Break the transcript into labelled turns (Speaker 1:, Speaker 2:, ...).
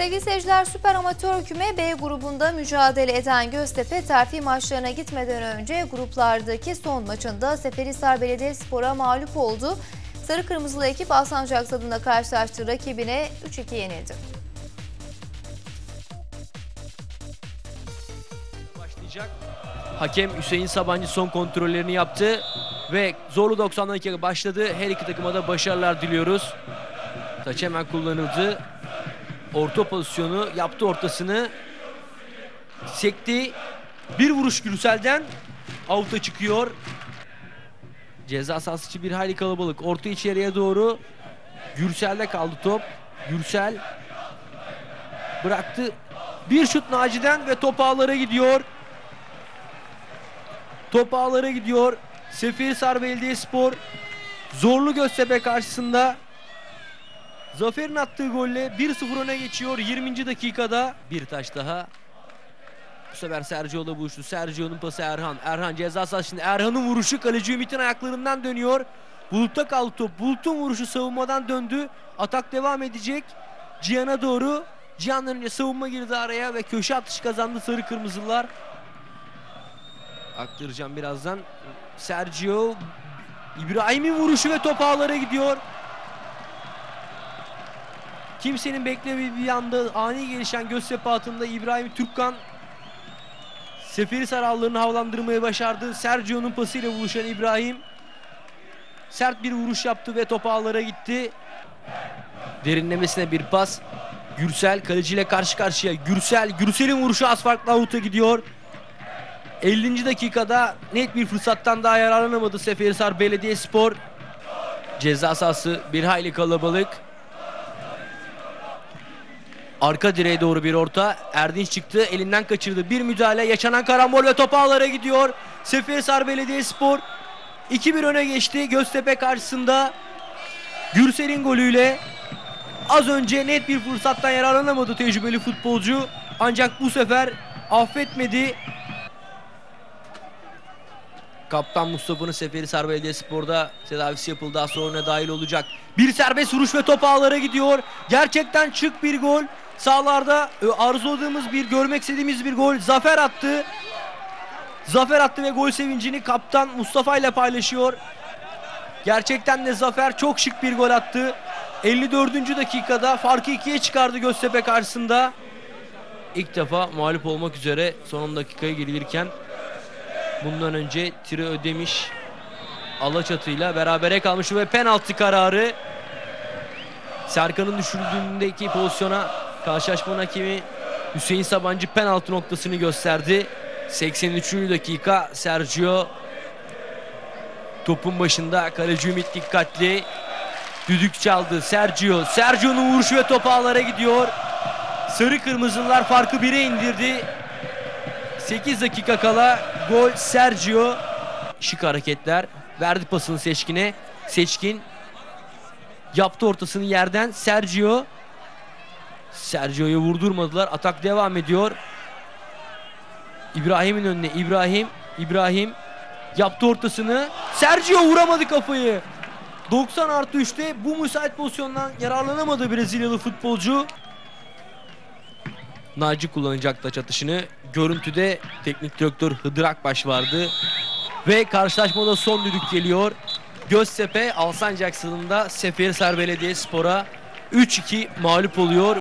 Speaker 1: Sevgili seyirciler Süper Amatör Küme B grubunda mücadele eden Göztepe terfi maçlarına gitmeden önce gruplardaki son maçında Seferihisar Belediyespor'a mağlup oldu. Sarı Kırmızılı ekip Alsancak stadında karşılaştığı rakibine 3-2 yenildi.
Speaker 2: başlayacak. Hakem Hüseyin Sabancı son kontrollerini yaptı ve zorlu 90 dakika başladı. Her iki takıma da başarılar diliyoruz. Taç hemen kullanıldı. Orta pozisyonu yaptı ortasını. Sekti. Bir vuruş Gürsel'den avuta çıkıyor. Ceza sahası içi bir hayli kalabalık. Orta içeriye doğru. Gürsel'de kaldı top. Gürsel bıraktı. Bir şut Naci'den ve top ağlara gidiyor. Top ağlara gidiyor. Seferihisar Belediyespor zorlu Göztepe karşısında Zafer'in attığı golle 1-0 öne geçiyor 20. dakikada. Bir taş daha. Bu sefer Sergio'la buluştu. Sergio'nun pası Erhan. Erhan ceza sahasında. Erhan'ın vuruşu kaleci Ümit'in ayaklarından dönüyor. Bulut'ta kaldı top. Bulut'un vuruşu savunmadan döndü. Atak devam edecek. Cihan'a doğru. Cihan'dan önce savunma girdi araya ve köşe atışı kazandı Sarı Kırmızılar. Aktaracağım birazdan. Sergio İbrahim'in vuruşu ve top ağlara gidiyor. Kimsenin beklemediği bir anda ani gelişen Göztepe atında İbrahim Türkkan Seferihisar ağlarını havalandırmayı başardı. Sergio'nun pasıyla buluşan İbrahim sert bir vuruş yaptı ve top ağlara gitti. Derinlemesine bir pas. Gürsel kaleciyle karşı karşıya. Gürsel, Gürsel'in vuruşu az farklı avuta gidiyor. 50. dakikada net bir fırsattan daha yararlanamadı Seferihisar Belediyespor. Ceza sahası bir hayli kalabalık. Arka direğe doğru bir orta. Erdinç çıktı. Elinden kaçırdı. Bir müdahale. Yaşanan karambol ve top ağlara gidiyor. Seferihisar Belediyespor 2-1 öne geçti. Göztepe karşısında Gürsel'in golüyle az önce net bir fırsattan yararlanamadı tecrübeli futbolcu. Ancak bu sefer affetmedi. Kaptan Mustafa'nın Seferihisar Belediyespor'da tedavisi yapıldı. Daha sonra dahil olacak. Bir serbest vuruş ve top ağlara gidiyor. Gerçekten çık bir gol. Sağlarda e, arzuladığımız bir, görmek istediğimiz bir gol. Zafer attı. Zafer attı ve gol sevincini kaptan Mustafa ile paylaşıyor. Gerçekten de Zafer çok şık bir gol attı. 54. dakikada farkı ikiye çıkardı Göztepe karşısında. İlk defa mağlup olmak üzere son 10 dakikaya girilirken Bundan önce Tire Ödemiş Alaçatı'yla berabere kalmış ve penaltı kararı. Serkan'ın düşürdüğündeki pozisyona karşılaşmanın hakemi Hüseyin Sabancı penaltı noktasını gösterdi. 83. dakika Sergio topun başında. Kaleci Ümit dikkatli. Düdük çaldı Sergio. Sergio'nun vuruşu ve top ağlara gidiyor. Sarı Kırmızılar farkı 1'e indirdi. 8 dakika kala gol Sergio. Şık hareketler. Verdi pasını Seçkin'e. Seçkin yaptı ortasını yerden. Sergio. Sergio'yu vurdurmadılar. Atak devam ediyor. İbrahim'in önüne. İbrahim. İbrahim yaptı ortasını. Sergio vuramadı kafayı. 90 artı 3'te bu müsait pozisyondan yararlanamadı Brezilyalı futbolcu. Naci kullanacak taç atışını. Görüntüde teknik direktör Hıdır Akbaş vardı. Ve karşılaşmada son düdük geliyor. Göztepe Alsancak stadında Seferihisar Belediyespor'a 3-2 mağlup oluyor.